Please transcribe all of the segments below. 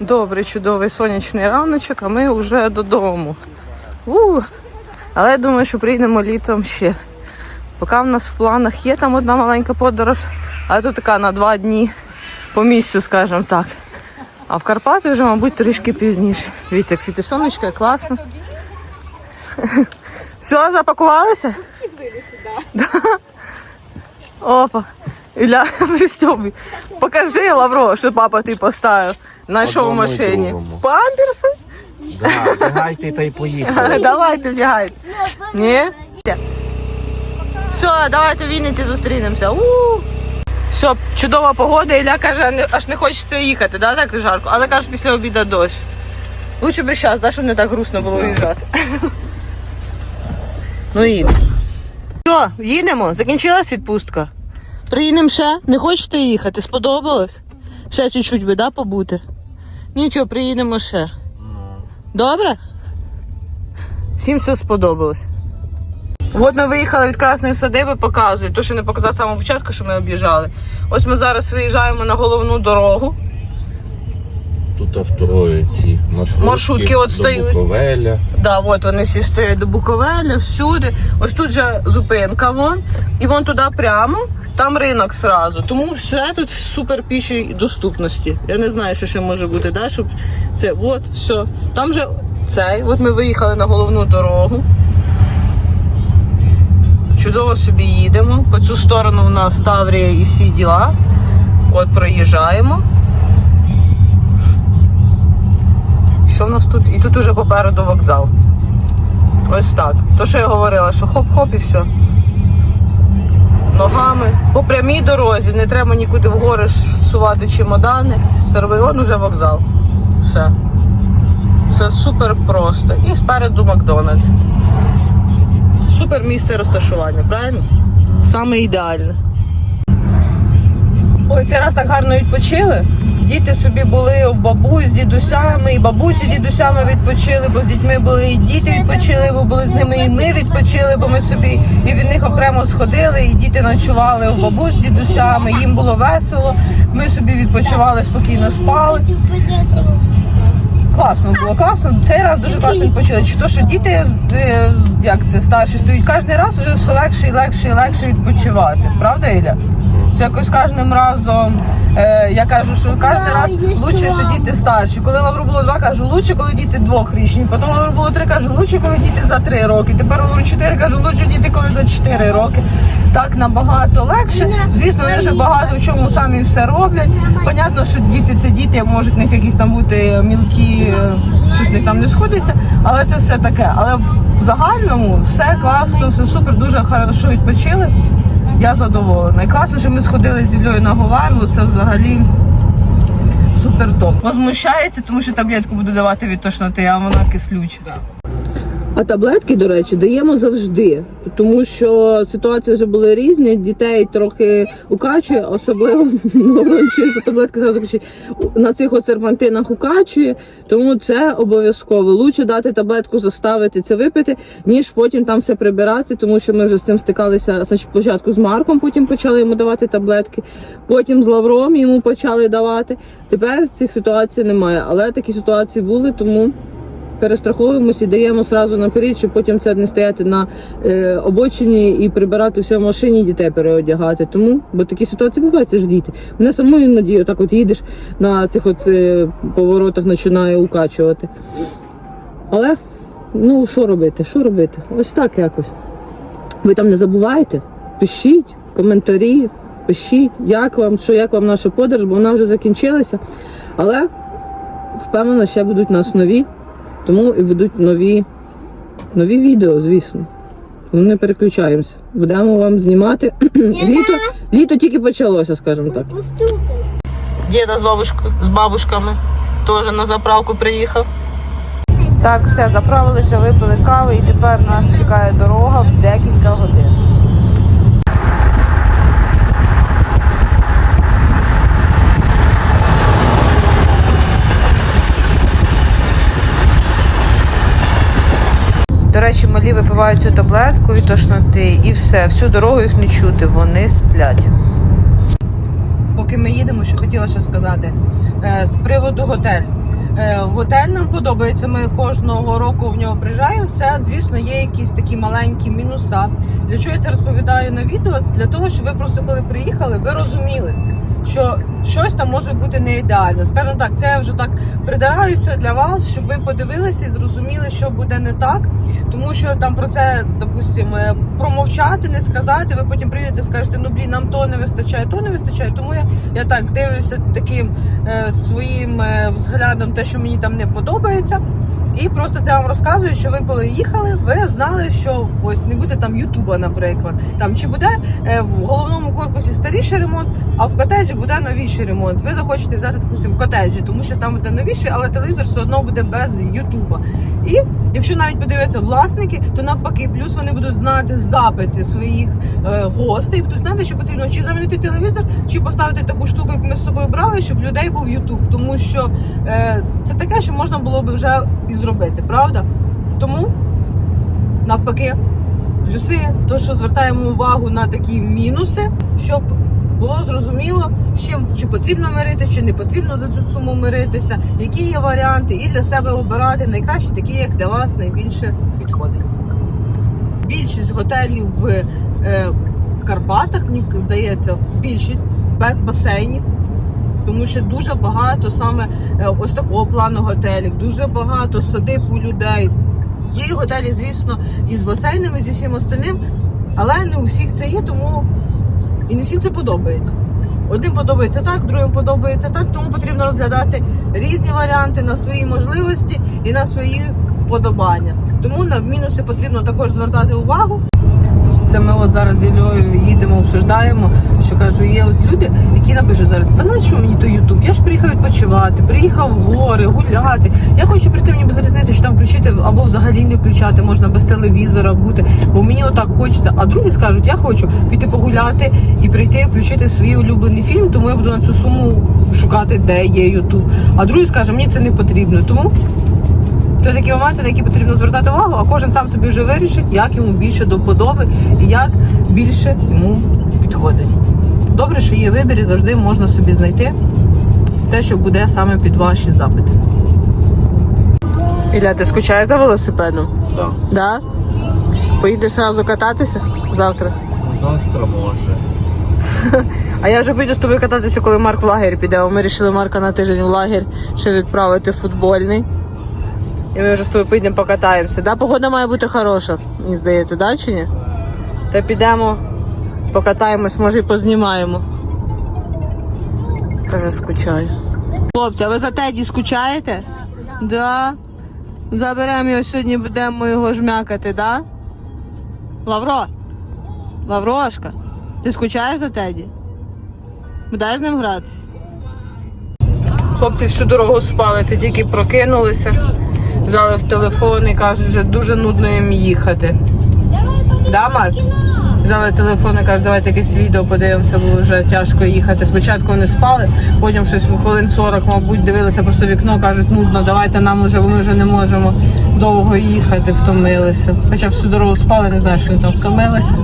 Добрий, чудовий сонячний раночок, а ми вже додому. У, але я думаю, що приїдемо літом ще. Поки в нас в планах є там одна маленька подорож, але то така на два дні по місцю, скажімо так. А в Карпати вже, мабуть, трішки пізніше. Дивіться, як світить сонечко, класно. Все, запакувалися? Да. Опа. Ілля, пристьобуй. Покажи, Лавро, що папа ти поставив. У Одному і машині. другому. Памперси? Да, Давайте та й поїхали. Давайте вдягайте. Ні? Все, давайте в Вінниці зустрінемося. У. Все, чудова погода, Ілля каже, не- аж не хочеться їхати, да, так жарко. Але каже, після обіду дощ. Лучше би зараз, да, щоб не так грустно було їжджати. Ну їдемо. Все, їдемо, закінчилась відпустка. Приїдемо ще. Не хочете їхати? Сподобалось? Ще чуть-чуть би, да, побути? Нічого, приїдемо ще. Добре? Всім все сподобалось. От ми виїхали від Красної садиби, показую. То, що не показав з самого початку, що ми об'їжджали. Ось ми зараз виїжджаємо на головну дорогу. Тут авторої ці маршрутки. Маршрутки от до стають. Буковеля. Да, от вони всі стоять до Буковеля, всюди. Ось тут же зупинка вон. І вон туди прямо. Там ринок сразу. Тому все тут в супер пішій доступності. Я не знаю, що ще може бути, да? щоб це от, все. Там же цей. От ми виїхали на головну дорогу. Чудово собі їдемо. По цю сторону у нас Таврія і всі діла. От проїжджаємо. Що в нас тут? І тут уже попереду вокзал. Ось так. То, що я говорила, що хоп-хоп і все. Ногами. По прямій дорозі, не треба нікуди вгори сувати чемодани. Це робить он уже вокзал. Все. Все супер просто. І спереду Макдональдс. Супер місце розташування, правильно? Саме ідеальне. Ой, цей раз так гарно відпочили. Діти собі були в бабусь з дідусями, і бабусі дідусями відпочили, бо з дітьми були і діти відпочили, бо були з ними і ми відпочили, бо ми собі і від них окремо сходили, і діти ночували у бабусь з дідусями, їм було весело. Ми собі відпочивали, спокійно спали. Класно було, класно. Цей раз дуже класно відпочили. Чи то, що діти е, як це старші стоять, кожен раз вже все легше і легше і легше відпочивати. Правда, Ілля? Це якось кожним разом. Е, я кажу, що кожен раз лучше, що діти старші. Коли Лавру було два, кажу, лучше, коли діти двохрічні. Потім Лавру було три, кажу, лучше, коли діти за три роки. Тепер Лавру чотири, кажу, лучше діти, коли за чотири роки. Так набагато легше. Звісно, вони вже багато в чому самі все роблять. Понятно, що діти це діти, можуть в них якісь там бути мілкі, е, щось них там не сходиться, але це все таке. Але в загальному все класно, все супер, дуже хорошо відпочили. Я задоволена. І класно, що ми сходили з Іллею на Говарлу, це взагалі супер топ. Возмущається, тому що таблетку буду давати від тошноти, а вона кислюча. А таблетки, до речі, даємо завжди, тому що ситуації вже були різні. Дітей трохи укачує, особливо за таблетки зразу кричить, на цих от серпантинах укачує, тому це обов'язково. Лучше дати таблетку, заставити це випити, ніж потім там все прибирати, тому що ми вже з цим стикалися значить, спочатку з Марком, потім почали йому давати таблетки, потім з Лавром йому почали давати. Тепер цих ситуацій немає, але такі ситуації були, тому перестраховуємося і даємо сразу наперед, щоб потім це не стояти на е, обочині і прибирати все в машині, дітей переодягати. Тому, бо такі ситуації бувають, це ж діти. Мене самою іноді отак от їдеш на цих от е, поворотах, починає укачувати. Але ну що робити? Що робити? Ось так якось. Ви там не забувайте, пишіть коментарі, пишіть, як вам, що як вам наша подорож, бо вона вже закінчилася. Але впевнена, ще будуть нас нові, тому і будуть нові, нові відео, звісно. Тому не переключаємося. Будемо вам знімати. літо, літо тільки почалося, скажімо так. Діда з, бабушкою, з бабушками теж на заправку приїхав. Так, все, заправилися, випили кави і тепер нас чекає дорога в декілька годин. До речі, малі випивають цю таблетку від тошноти і все, всю дорогу їх не чути, вони сплять. Поки ми їдемо, що хотіла ще сказати. Е, З приводу готель. Е, Готель нам подобається. Ми кожного року в нього приїжджаємо. Все, звісно, є якісь такі маленькі мінуса. Для чого я це розповідаю на відео? Для того, щоб ви просто коли приїхали, ви розуміли, що щось там може бути не ідеально. Скажімо так, це я вже так придираюся для вас, щоб ви подивилися і зрозуміли, що буде не так. Тому що там про це, допустимо, е, промовчати, не сказати. Ви потім прийдете і скажете, ну блін, нам то не вистачає, то не вистачає. Тому я, я так дивлюся таким е, своїм е, взглядом, те, що мені там не подобається. І просто це вам розказую, що ви коли їхали, ви знали, що ось не буде там Ютуба, наприклад. Там чи буде е, в головному корпусі старіший ремонт, а в котеджі буде новіший ремонт. Ви захочете взяти допустим, котеджі, тому що там буде новіший, але телевізор все одно буде без Ютуба. І якщо навіть подивляться власники, то навпаки, плюс вони будуть знати запити своїх е, гостей, будуть знати, що потрібно чи замінити телевізор, чи поставити таку штуку, як ми з собою брали, щоб в людей був Ютуб. Тому що е, це таке, що можна було би вже і зробити, правда? Тому навпаки, плюси, то що звертаємо увагу на такі мінуси, щоб було зрозуміло, з чим чи потрібно миритися, чи не потрібно за цю суму миритися, які є варіанти, і для себе обирати найкращі, такі, як для вас найбільше підходить. Більшість готелів в е, Карпатах, мені здається, більшість без басейнів. Тому що дуже багато саме е, ось такого плану готелів, дуже багато садиб у людей. Є готелі, звісно, із басейнами, зі всім остальним, але не у всіх це є, тому і не всім це подобається. Одним подобається так, другим подобається так, тому потрібно розглядати різні варіанти на свої можливості і на свої вподобання. Тому на мінуси потрібно також звертати увагу. Це ми от зараз з Іллею їдемо, обсуждаємо, що кажу, є от люди, які напишуть зараз, та на що мені то Ютуб? Я ж приїхав відпочивати, приїхав в гори, гуляти. Я хочу прийти мені без різниці, що там включити або взагалі не включати, можна без телевізора бути, бо мені отак хочеться. А другі скажуть, я хочу піти погуляти і прийти, включити свій улюблений фільм, тому я буду на цю суму шукати, де є Ютуб. А другий скаже, мені це не потрібно. Тому це такі моменти, на які потрібно звертати увагу, а кожен сам собі вже вирішить, як йому більше до вподоби і як більше йому підходить. Добре, що є вибір і завжди можна собі знайти те, що буде саме під ваші запити. Ілля, ти скучаєш за велосипедом? Так. Да? Поїдеш одразу кататися завтра. Завтра може. А я вже піду з тобою кататися, коли Марк в лагерь піде. Ми вирішили Марка на тиждень в лагерь ще відправити футбольний. І ми вже з тобою підемо покатаємося. Да, погода має бути хороша, мені здається, да, чи ні? Та підемо, покатаємось, може і познімаємо. Каже, скучаю. Хлопці, а ви за Теді скучаєте? Да. Заберемо його сьогодні, будемо його жмякати, да? Лавро? Лаврошка, ти скучаєш за Теді? Будеш з ним гратися? Хлопці всю дорогу спали, це тільки прокинулися, взяли в телефон і кажуть, вже дуже нудно їм їхати. Да, Марк? Взяли телефон і кажуть, давайте якесь відео подивимося, бо вже тяжко їхати. Спочатку вони спали, потім щось хвилин 40, мабуть, дивилися просто вікно, кажуть, нудно, давайте нам вже, бо ми вже не можемо довго їхати, втомилися. Хоча всю дорогу спали, не знаю, що вони там втомилися.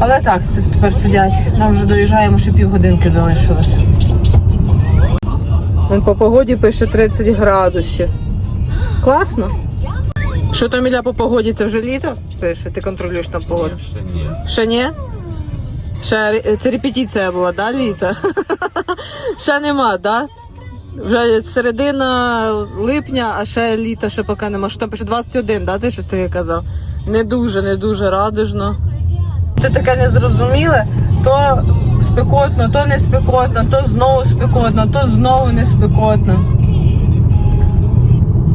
Але так, тепер сидять. Нам вже доїжджаємо, ще півгодинки залишилося. Він по погоді пише 30 градусів. Класно. Що там Ілля по погоді? Це вже літо? Пише, ти контролюєш там погоду. Ще ні. Ще ні? Ще це репетиція була, да, літа? ще нема, да? Вже середина липня, а ще літа ще поки нема. Що там пише 21, да? Ти щось таке казав? Не дуже, не дуже радужно. Це таке незрозуміле, то спекотно, то не спекотно, то знову спекотно, то знову не спекотно.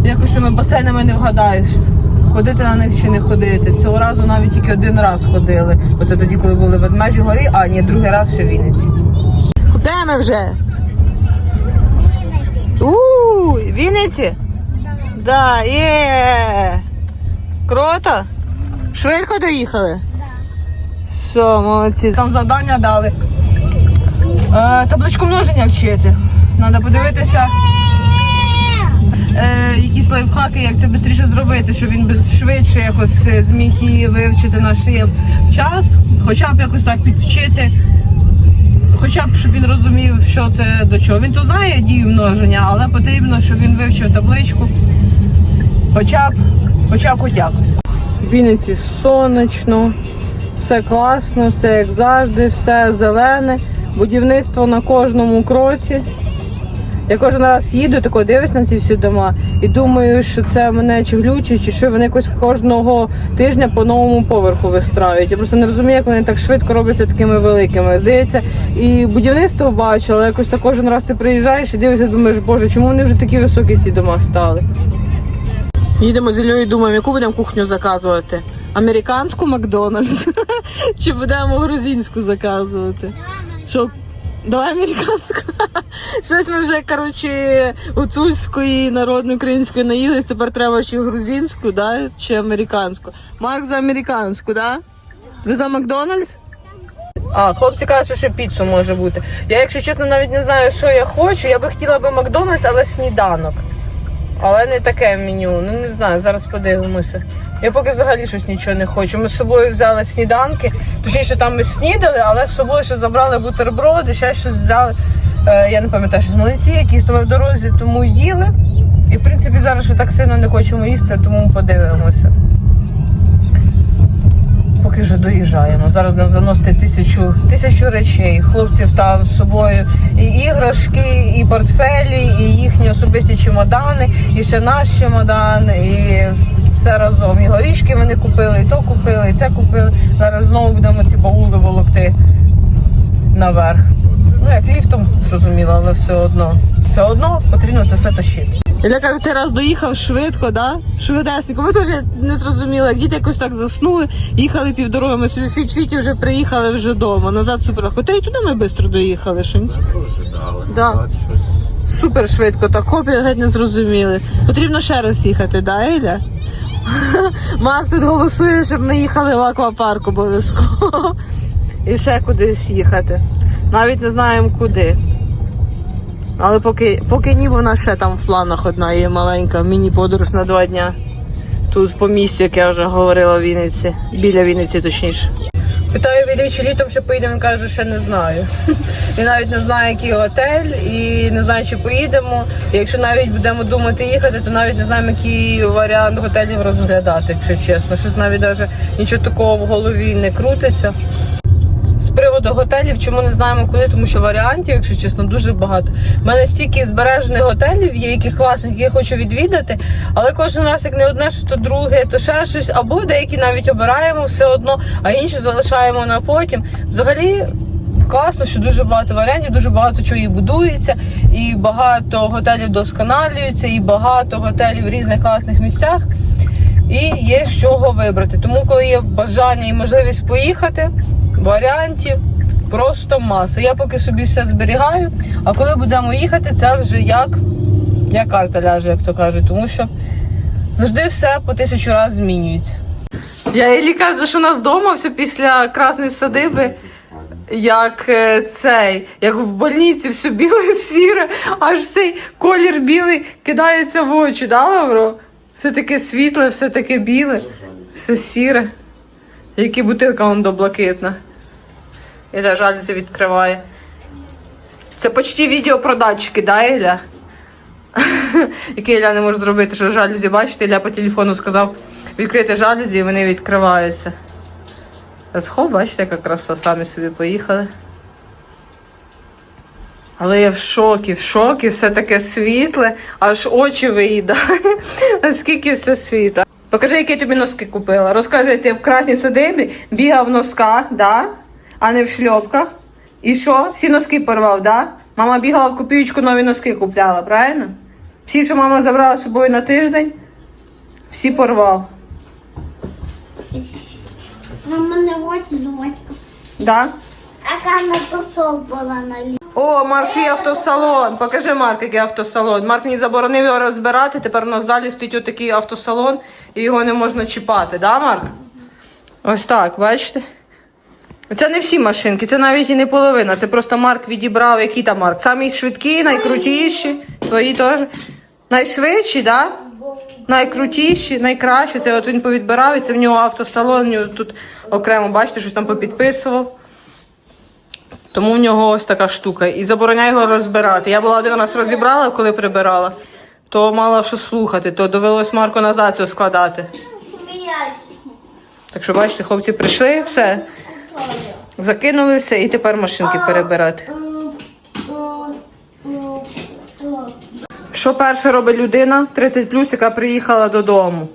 Якось цими басейнами не вгадаєш. Ходити на них чи не ходити. Цього разу навіть тільки один раз ходили. Оце тоді, коли були в Ведмежій горі, а ні, другий раз ще в Вінниці. Куди ми вже? У Вінниці? Да, є. Круто. Швидко доїхали. Все, молодці. Там завдання дали. Е, табличку множення вчити. Треба подивитися. Е, якісь лайфхаки, як це швидше зробити, щоб він без швидше якось е, зміг її вивчити на шиє час, хоча б якось так підвчити. хоча б щоб він розумів, що це до чого. Він то знає дію множення, але потрібно, щоб він вивчив табличку. Хоча б, хоча б хоч якось. В Вінниці сонячно, все класно, все як завжди, все зелене, будівництво на кожному кроці. Я кожен раз їду, тако дивлюсь на ці всі дома і думаю, що це мене чи глючить, чи що вони якось кожного тижня по новому поверху вистраюють. Я просто не розумію, як вони так швидко робляться такими великими. Здається, і будівництво бачу, але якось так кожен раз ти приїжджаєш і дивишся, думаєш, боже, чому вони вже такі високі ці дома стали? Їдемо з Ільою і думаємо, яку будемо кухню заказувати? Американську Макдональдс? Чи будемо грузинську заказувати? Що? Давай американську. Щось ми вже, коротше, гуцульської народної української наїлись, тепер треба чи грузинську, да? чи американську. Марк за американську, да? Ви за Макдональдс? А, хлопці кажуть, що ще піцу може бути. Я, якщо чесно, навіть не знаю, що я хочу. Я би хотіла би Макдональдс, але сніданок. Але не таке меню. Ну не знаю, зараз подивимося. Я поки взагалі щось нічого не хочу. Ми з собою взяли сніданки. Точніше, там ми снідали, але з собою ще забрали бутерброди, ще щось взяли. Е, я не пам'ятаю, з млинці якісь, тому в дорозі тому їли. І в принципі зараз ще так сильно не хочемо їсти, тому подивимося. Поки вже доїжджаємо. Зараз нам заносити тисячу, тисячу речей. Хлопців там з собою і іграшки, і портфелі, і їхні особисті чемодани, і ще наш чемодан, і все разом. І горішки вони купили, і то купили, і це купили. Зараз знову будемо ці баули волокти наверх. Ну, як ліфтом, зрозуміло, але все одно. Все одно потрібно це все тащити. Я кажу, цей раз доїхав швидко, да? Швидесенько. Ми теж не зрозуміли, як діти якось так заснули, їхали півдороги, ми собі фіт-фіті вже приїхали вже вдома. Назад супер. Хоча і туди ми швидко доїхали, що ні? Да. Супер швидко, так хоп, і геть не зрозуміли. Потрібно ще раз їхати, да, Еля? Марк тут голосує, щоб ми їхали в аквапарк обов'язково. І ще кудись їхати. Навіть не знаємо куди. Але поки, поки ні, бо в нас ще там в планах одна є маленька міні-подорож на два дня. Тут по місцю, як я вже говорила в Вінниці. Біля Вінниці, точніше. Питаю Вілі, чи літом ще поїдемо, він каже, ще не знаю. І навіть не знає, який готель, і не знає, чи поїдемо. І якщо навіть будемо думати їхати, то навіть не знаємо, який варіант готелів розглядати, якщо чесно. Щось навіть даже нічого такого в голові не крутиться. Приводу готелів, чому не знаємо куди, тому що варіантів, якщо чесно, дуже багато. У мене стільки збережених готелів є, яких класних, які я хочу відвідати, але кожен раз, як не одне, що то друге, то ще щось, або деякі навіть обираємо все одно, а інші залишаємо на потім. Взагалі. Класно, що дуже багато варіантів, дуже багато чого і будується, і багато готелів досконалюються, і багато готелів в різних класних місцях. І є з чого вибрати. Тому, коли є бажання і можливість поїхати, варіантів просто маса. Я поки собі все зберігаю, а коли будемо їхати, це вже як, як карта ляже, як то кажуть, тому що завжди все по тисячу разів змінюється. Я Ілі кажу, що у нас вдома все після красної садиби. Як е, цей, як в больниці все біле сіре, аж цей колір білий кидається в очі, да, Лавро? Все таке світле, все таке біле, все сіре. Як і бутилка он блакитна. Іля жалюзі відкриває. Це почти відео про датчики, да, Іля? Яке Ілля не може зробити, що жалюзі, бачите, Ілля по телефону сказав відкрити жалюзі і вони відкриваються. Розхов, бачите, яка краса, самі собі поїхали. Але я в шокі, в шокі, все таке світле, аж очі виїдає. Наскільки все світло. Покажи, які тобі носки купила. Розказуй, ти в красній садибі бігав в носках, да? А не в шльопках. І що? Всі носки порвав, да? Мама бігала в копійку нові носки купляла, правильно? Всі, що мама забрала з собою на тиждень, всі порвав. Мене очі злочка. Да? Яка на тусов була на лі. О, Марк, свій автосалон. Покажи Марк, який автосалон. Марк мені заборонив його розбирати. Тепер у нас в залі стоїть отакий автосалон і його не можна чіпати, да, Марк? Ось так, бачите? Це не всі машинки, це навіть і не половина. Це просто Марк відібрав, який там Марк. Самі швидкі, найкрутіші. Твої теж. Найшвидші, да? Найкрутіші, найкращі. Це от він повідбирав, і це в нього автосалон, в нього тут окремо, бачите, щось там попідписував. Тому в нього ось така штука. І забороняє його розбирати. Я була один раз розібрала, коли прибирала, то мала що слухати, то довелось Марку назад це складати. Так що, бачите, хлопці прийшли, все, закинули все і тепер машинки перебирати. Що перше робить людина 30 плюс, яка приїхала додому?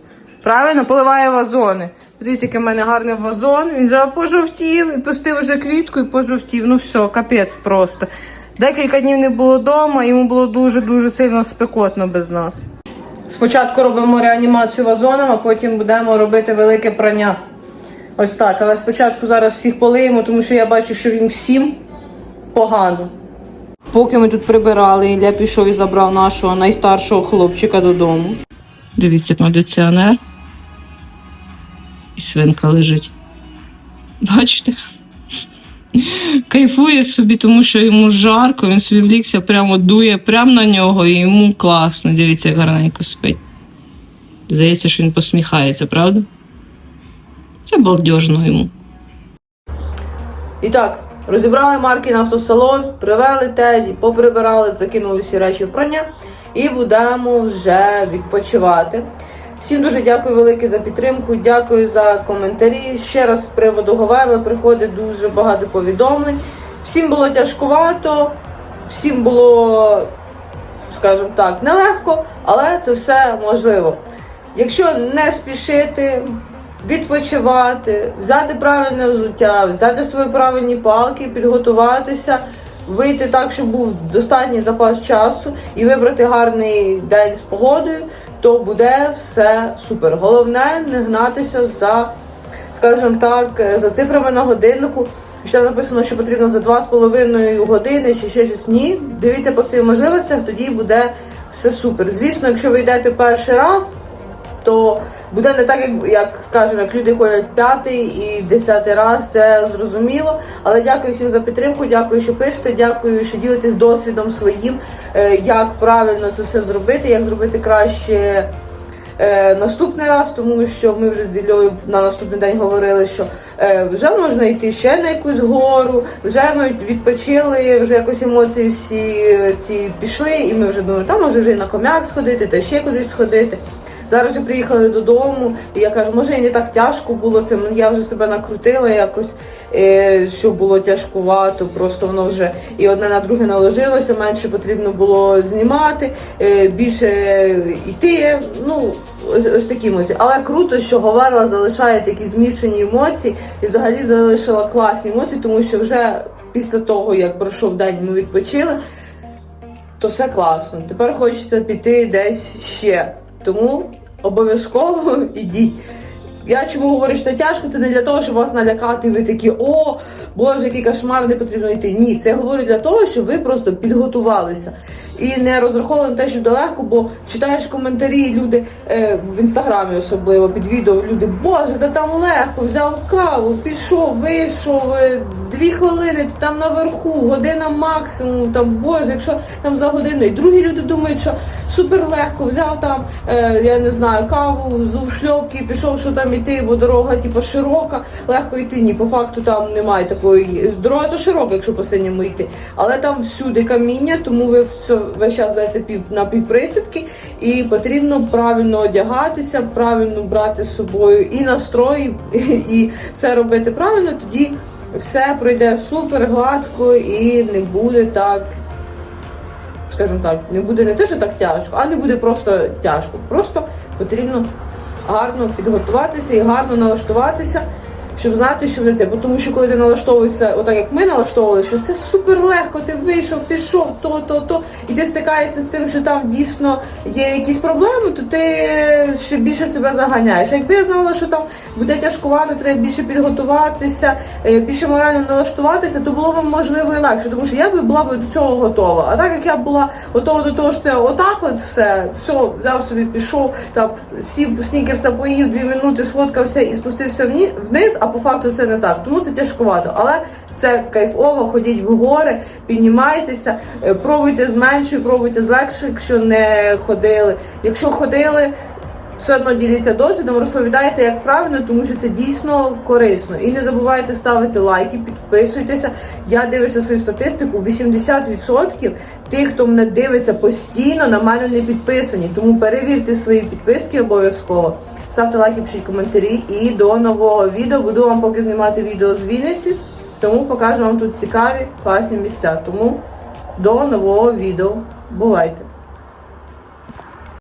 Правильно, поливає вазони. Подивіться, який в мене гарний вазон. Він вже пожовтів і пустив вже квітку і пожовтів. Ну все, капець просто. Декілька днів не було вдома, йому було дуже-дуже сильно спекотно без нас. Спочатку робимо реанімацію вазоном, а потім будемо робити велике прання. Ось так. Але спочатку зараз всіх полиємо, тому що я бачу, що їм всім погано. Поки ми тут прибирали, Ілля пішов і забрав нашого найстаршого хлопчика додому. Дивіться, кондиціонер. І свинка лежить. Бачите? Кайфує собі, тому що йому жарко, він собі влікся, прямо дує прямо на нього, і йому класно. Дивіться, як гарненько спить. Здається, що він посміхається, правда? Це балдежно йому. І так, розібрали марки на автосалон, привели Теді, поприбирали, закинули всі речі в прання і будемо вже відпочивати. Всім дуже дякую велике за підтримку, дякую за коментарі. Ще раз з приводу Говерли приходить дуже багато повідомлень. Всім було тяжкувато, всім було, скажімо так, нелегко, але це все можливо. Якщо не спішити, відпочивати, взяти правильне взуття, взяти свої правильні палки, підготуватися, вийти так, щоб був достатній запас часу і вибрати гарний день з погодою, то буде все супер. Головне не гнатися за, скажімо так, за цифрами на годиннику. Там написано, що потрібно за 2,5 години чи ще щось. Ні. Дивіться по своїм можливостях, тоді буде все супер. Звісно, якщо ви йдете перший раз, то буде не так, як, як скажімо, як люди ходять п'ятий і десятий раз, це зрозуміло. Але дякую всім за підтримку, дякую, що пишете, дякую, що ділитесь досвідом своїм, е, як правильно це все зробити, як зробити краще. Е, наступний раз, тому що ми вже з Іллею на наступний день говорили, що е, вже можна йти ще на якусь гору, вже ми відпочили, вже якось емоції всі е, ці пішли, і ми вже думаємо, там може вже і на ком'як сходити, та ще кудись сходити. Зараз вже приїхали додому, і я кажу, може і не так тяжко було це. Я вже себе накрутила якось, е, що було тяжкувато, просто воно вже і одне на друге наложилося, менше потрібно було знімати, е, більше йти. Ну, ось, такі емоції. Але круто, що Говерла залишає такі змішані емоції і взагалі залишила класні емоції, тому що вже після того, як пройшов день, ми відпочили, то все класно. Тепер хочеться піти десь ще. Тому обов'язково ідіть. Я чому говорю, що це тяжко, це не для того, щоб вас налякати, ви такі, о, боже, який кошмар, не потрібно йти. Ні, це я говорю для того, щоб ви просто підготувалися. І не розраховували на те, що далеко, бо читаєш коментарі, люди е, в інстаграмі особливо під відео, люди, боже, та там легко, взяв каву, пішов, вийшов, е, дві хвилини, ти там наверху, година максимум, там, боже, якщо там за годину. І другі люди думають, що супер легко, взяв там, е, я не знаю, каву, взув шльопки, пішов, що там іти, бо дорога типу, широка, легко йти. Ні, по факту там немає такої. Дорога то широка, якщо по синьому йти. Але там всюди каміння, тому ви все, весь час даєте пів, на півприсідки, і потрібно правильно одягатися, правильно брати з собою і настрої, і все робити правильно, тоді все пройде супер гладко і не буде так скажімо так, не буде не те, що так тяжко, а не буде просто тяжко. Просто потрібно гарно підготуватися і гарно налаштуватися, щоб знати, що буде це. Бо тому що коли ти налаштовуєшся, отак як ми налаштовували, що це супер легко, ти вийшов, пішов, то, то, то, і ти стикаєшся з тим, що там дійсно є якісь проблеми, то ти ще більше себе заганяєш. Якби я знала, що там буде тяжкувати, треба більше підготуватися, е, більше морально налаштуватися, то було б можливо і легше, тому що я би була б до цього готова. А так як я була готова до того, що це отак, от все, все, взяв собі, пішов, там сів снікерса поїв, дві минути сфоткався і спустився вниз, а по факту це не так. Тому це тяжкувато. Але це кайфово, ходіть в гори, піднімайтеся, е, пробуйте з меншою, пробуйте з легшою, якщо не ходили. Якщо ходили, все одно діліться досвідом, розповідайте, як правильно, тому що це дійсно корисно. І не забувайте ставити лайки, підписуйтеся. Я дивлюся свою статистику. 80% тих, хто мене дивиться постійно, на мене не підписані. Тому перевірте свої підписки обов'язково. Ставте лайки, пишіть коментарі. І до нового відео. Буду вам поки знімати відео з Вінниці, тому покажу вам тут цікаві, класні місця. Тому до нового відео. Бувайте!